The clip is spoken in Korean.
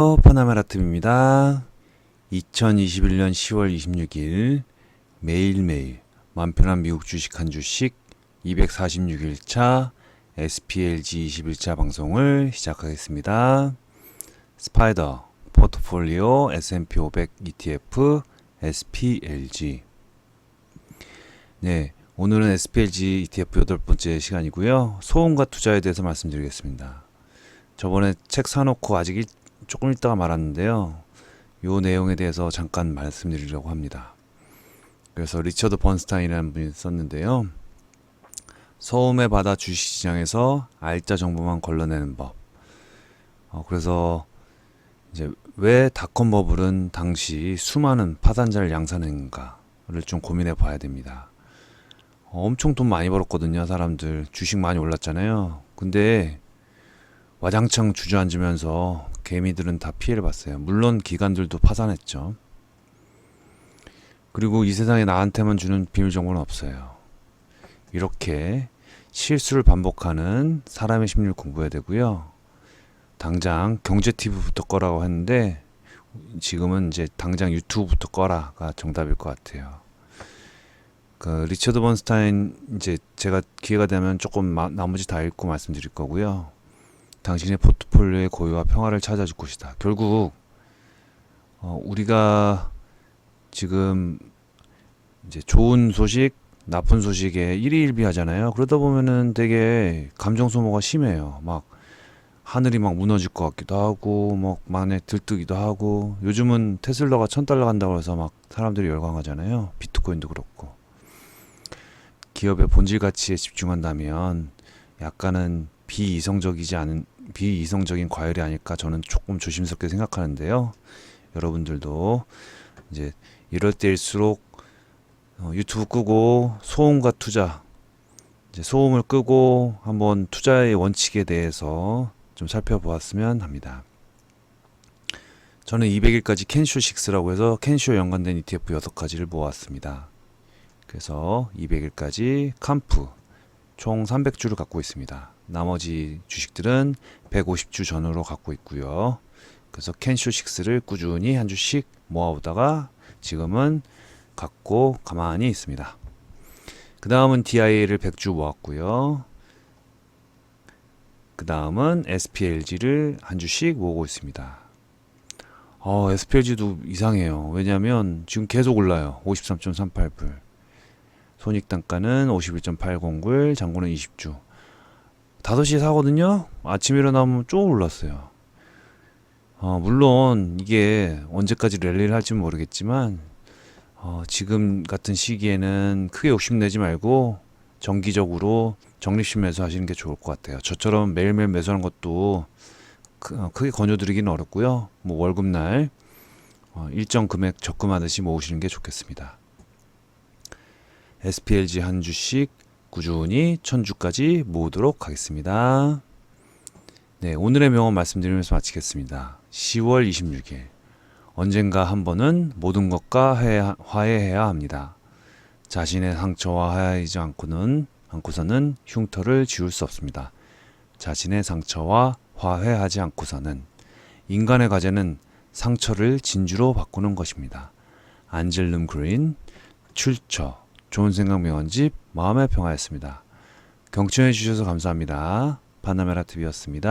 파나메라팀입니다. 2021년 10월 26일 매일매일 맘 편한 미국 주식 한 주씩 246일차 SPLG 21차 방송을 시작하겠습니다. 스파이더 포트폴리오 S&P 500 ETF SPLG 네, 오늘은 SPLG ETF 여덟 번째 시간이고요. 소음과 투자에 대해서 말씀드리겠습니다. 저번에 책 사놓고 아직 일- 조금 있다가 말았는데요. 요 내용에 대해서 잠깐 말씀드리려고 합니다. 그래서 리처드 번스타인이라는 분이 썼는데요. 소음에 받아 주식시장에서 알짜 정보만 걸러내는 법. 어, 그래서 이제 왜 닷컴 버블은 당시 수많은 파산자를 양산했는가를 좀 고민해 봐야 됩니다. 어, 엄청 돈 많이 벌었거든요, 사람들. 주식 많이 올랐잖아요. 근데 와장창 주저앉으면서 개미들은 다 피해를 봤어요. 물론 기관들도 파산했죠. 그리고 이 세상에 나한테만 주는 비밀 정보는 없어요. 이렇게 실수를 반복하는 사람의 심리를 공부해야 되고요. 당장 경제 TV부터 꺼라고 했는데 지금은 이제 당장 유튜브부터 꺼라가 정답일 것 같아요. 그 리처드 번스타인 이제 제가 기회가 되면 조금 마- 나머지 다 읽고 말씀드릴 거고요. 당신의 포트폴리오의 고유와 평화를 찾아줄 곳이다. 결국 어, 우리가 지금 이제 좋은 소식, 나쁜 소식에 일희일비하잖아요. 그러다 보면은 되게 감정 소모가 심해요. 막 하늘이 막 무너질 것 같기도 하고, 막 만에 들뜨기도 하고. 요즘은 테슬라가 천 달러 간다고 해서 막 사람들이 열광하잖아요. 비트코인도 그렇고. 기업의 본질 가치에 집중한다면 약간은 비이성적이지 않은 비이성적인 과열이 아닐까 저는 조금 조심스럽게 생각하는데요. 여러분들도 이제 이럴 때일수록 어, 유튜브 끄고 소음과 투자 이제 소음을 끄고 한번 투자의 원칙에 대해서 좀 살펴보았으면 합니다. 저는 200일까지 캔쇼 6라고 해서 캔쇼 연관된 ETF 6가지를 모았습니다. 그래서 200일까지 캄프 총 300주를 갖고 있습니다. 나머지 주식들은 150주 전후로 갖고 있고요. 그래서 캔쇼 6를 꾸준히 한 주씩 모아오다가 지금은 갖고 가만히 있습니다. 그 다음은 DIA를 100주 모았고요. 그 다음은 SPLG를 한 주씩 모으고 있습니다. 어, SPLG도 이상해요. 왜냐하면 지금 계속 올라요. 53.38불. 손익 단가는 51.80불, 장고는 20주. 5시에 사거든요. 아침에 일어나면 쭉 올랐어요. 어, 물론 이게 언제까지 랠리를 할지는 모르겠지만 어, 지금 같은 시기에는 크게 욕심내지 말고 정기적으로 적립식 매수 하시는 게 좋을 것 같아요. 저처럼 매일매일 매수하는 것도 크, 어, 크게 권유드리기는 어렵고요. 뭐 월급날 어, 일정 금액 적금하듯이 모으시는 게 좋겠습니다. SPLG 한 주씩 꾸준히 천주까지 모으도록 하겠습니다. 네, 오늘의 명언 말씀드리면서 마치겠습니다. 10월 26일. 언젠가 한 번은 모든 것과 화해- 화해해야 합니다. 자신의 상처와 화해하지 않고는, 않고서는 흉터를 지울 수 없습니다. 자신의 상처와 화해하지 않고서는 인간의 과제는 상처를 진주로 바꾸는 것입니다. 안젤름 그린 출처 좋은 생각 명언 집 마음의 평화였습니다. 경청해 주셔서 감사합니다. 바나메라 TV였습니다.